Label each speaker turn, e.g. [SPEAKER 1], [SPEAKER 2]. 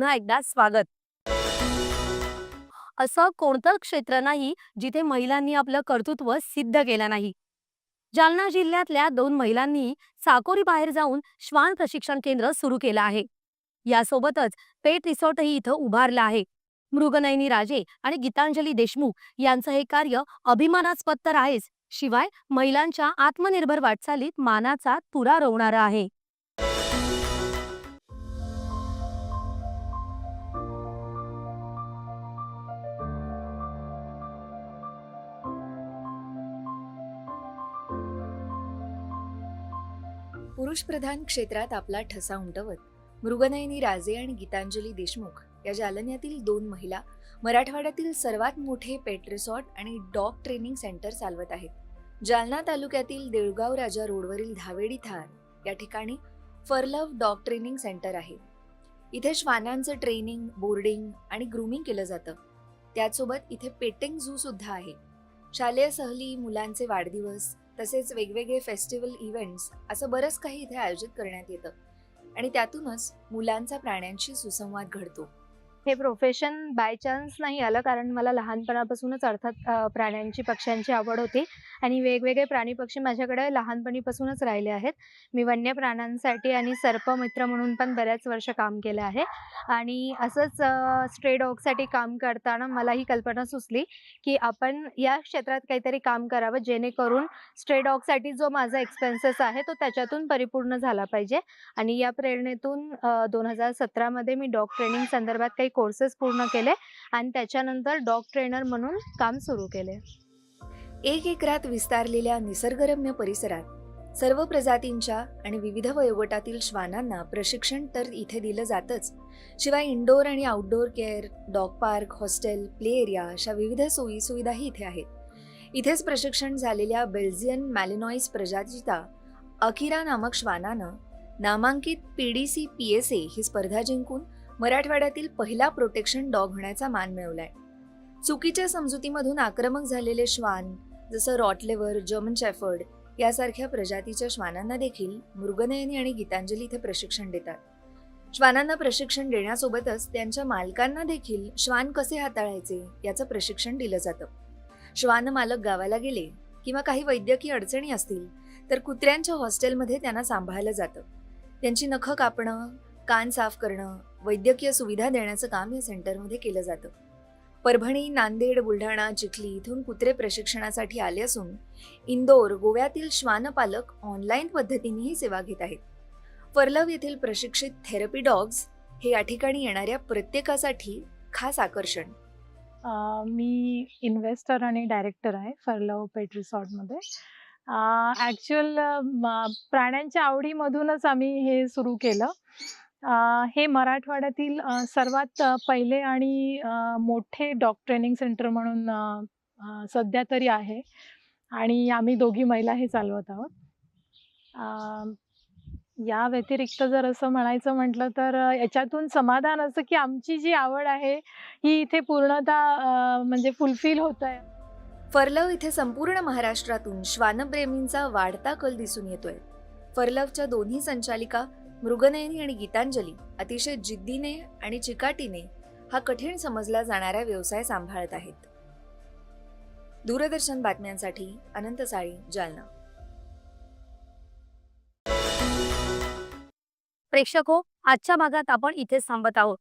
[SPEAKER 1] पुन्हा एकदा स्वागत. असं कोणतं क्षेत्र नाही जिथे महिलांनी आपलं कर्तृत्व सिद्ध केलं नाही? जालना जिल्ह्यातल्या दोन महिलांनी साकोरी बाहेर जाऊन श्वान प्रशिक्षण केंद्र सुरू केलं आहे. यासोबतच पेट रिसॉर्टही इथं उभारलं आहे. मृगनयनी राजे आणि गीतांजली देशमुख यांचं हे कार्य अभिमानास्पद तर आहेच शिवाय महिलांच्या आत्मनिर्भर वाटचालीत मानाचा तुरा रोवणारं आहे.
[SPEAKER 2] पुरुषप्रधान क्षेत्रात आपला ठसा उमटवत मृगनयनी राजे आणि गीतांजली देशमुख या जालन्यातील दोन महिला मराठवाड्यातील सर्वात मोठे पेट रिसॉर्ट आणि डॉग ट्रेनिंग सेंटर चालवत आहेत. जालना तालुक्यातील देळगाव राजा रोडवरील धावेडी थार या ठिकाणी फरलव डॉग ट्रेनिंग सेंटर आहे. इथे श्वानांचं ट्रेनिंग बोर्डिंग आणि ग्रूमिंग केलं जातं. त्याचसोबत इथे पेटिंग झू सुद्धा आहे. शालेय सहली मुलांचे वाढदिवस तसेच वेगवेगळे फेस्टिवल इव्हेंट्स असं बरंच काही इथे आयोजित करण्यात येतं. आणि त्यातूनच मुलांचा प्राण्यांशी सुसंवाद घडतो.
[SPEAKER 3] हे प्रोफेशन बाय चान्स नाही आलं कारण मला लहानपणापासूनच अर्थात प्राण्यांची पक्ष्यांची आवड होती. आणि वेगवेगळे प्राणी पक्षी माझ्याकडे लहानपणीपासूनच राहिले आहेत. मी वन्य प्राण्यांसाठी आणि सर्पमित्र म्हणून पण बऱ्याच वर्ष काम केलं आहे. आणि असंच स्ट्रे डॉगसाठी काम करताना मला ही कल्पना सुचली की आपण या क्षेत्रात काहीतरी काम करावं जेणेकरून स्ट्रे डॉगसाठी जो माझा एक्सपेन्सेस आहे तो त्याच्यातून परिपूर्ण झाला पाहिजे. आणि या प्रेरणेतून दोन हजार सतरामध्ये मी डॉग ट्रेनिंग संदर्भात काही कोर्सेस पूर्ण केले आणि त्याच्यानंतर डॉग ट्रेनर म्हणून काम सुरू केले.
[SPEAKER 2] एक एकरात विस्तारलेल्या निसर्गरम्य परिसरात सर्व प्रजातींच्या आणि विविध वयोगटातील श्वानांना प्रशिक्षण तर इथे दिलं जातच. शिवाय इंडोर आणि outdoor care dog park hostel play area अशा विविध सोयी सुविधाही इथे आहेत. इथेच प्रशिक्षण झालेल्या बेल्जियन मॅलिनॉईस प्रजातीचा अकिरा नामक श्वानानं नामांकित P D C P S A ही स्पर्धा जिंकून मराठवाड्यातील पहिला प्रोटेक्शन डॉग होण्याचा मान मिळवलाय. चुकीच्या समजुतीमधून आक्रमक झालेले श्वान जसं रॉटलेवर जर्मन शेफर्ड यासारख्या प्रजातीच्या श्वानांना देखील मृगनयनी आणि गीतांजली इथे प्रशिक्षण देतात. श्वानांना प्रशिक्षण देण्यासोबतच त्यांच्या मालकांना देखील श्वान कसे हाताळायचे याचं प्रशिक्षण दिलं जातं. श्वान मालक गावाला गेले किंवा काही वैद्यकीय अडचणी असतील तर कुत्र्यांच्या हॉस्टेलमध्ये त्यांना सांभाळलं जातं. त्यांची नखं कापणं कान साफ करणं वैद्यकीय सुविधा देण्याचं काम या सेंटरमध्ये केलं जातं. परभणी नांदेड बुलढाणा चिखली इथून कुत्रे प्रशिक्षणासाठी आले असून इंदोर गोव्यातील श्वानपालक ऑनलाईन पद्धतीने ही सेवा घेत आहेत. फरलव येथील प्रशिक्षित थेरपी डॉग्स हे या ठिकाणी येणाऱ्या प्रत्येकासाठी खास आकर्षण.
[SPEAKER 4] मी इन्व्हेस्टर आणि डायरेक्टर आहे फरलव पेट रिसॉर्टमध्ये. ॲक्च्युअल प्राण्यांच्या आवडीमधूनच आम्ही हे सुरू केलं. हे मराठवाड्यातील सर्वात पहिले आणि मोठे डॉग ट्रेनिंग सेंटर म्हणून सध्या तरी आहे. आणि आम्ही दोघी महिला हे चालवत आहोत. या व्यतिरिक्त जर असं म्हणायचं म्हटलं तर याच्यातून समाधान असं की आमची जी आवड आहे ही इथे पूर्णतः म्हणजे फुलफिल होत आहे.
[SPEAKER 2] फरलव इथे संपूर्ण महाराष्ट्रातून श्वानप्रेमींचा वाढता कल दिसून येतोय. फरलवच्या दोन्ही संचालिका मृगनयनी आणि गीतांजली अतिशय जिद्दीने आणि चिकाटीने हा कठीण समजला जाणारा व्यवसाय सांभाळत आहेत. दूरदर्शन बातम्यांसाठी अनंत साळी जालना.
[SPEAKER 1] प्रेक्षक हो आजच्या भागात आपण इथेच थांबत आहोत.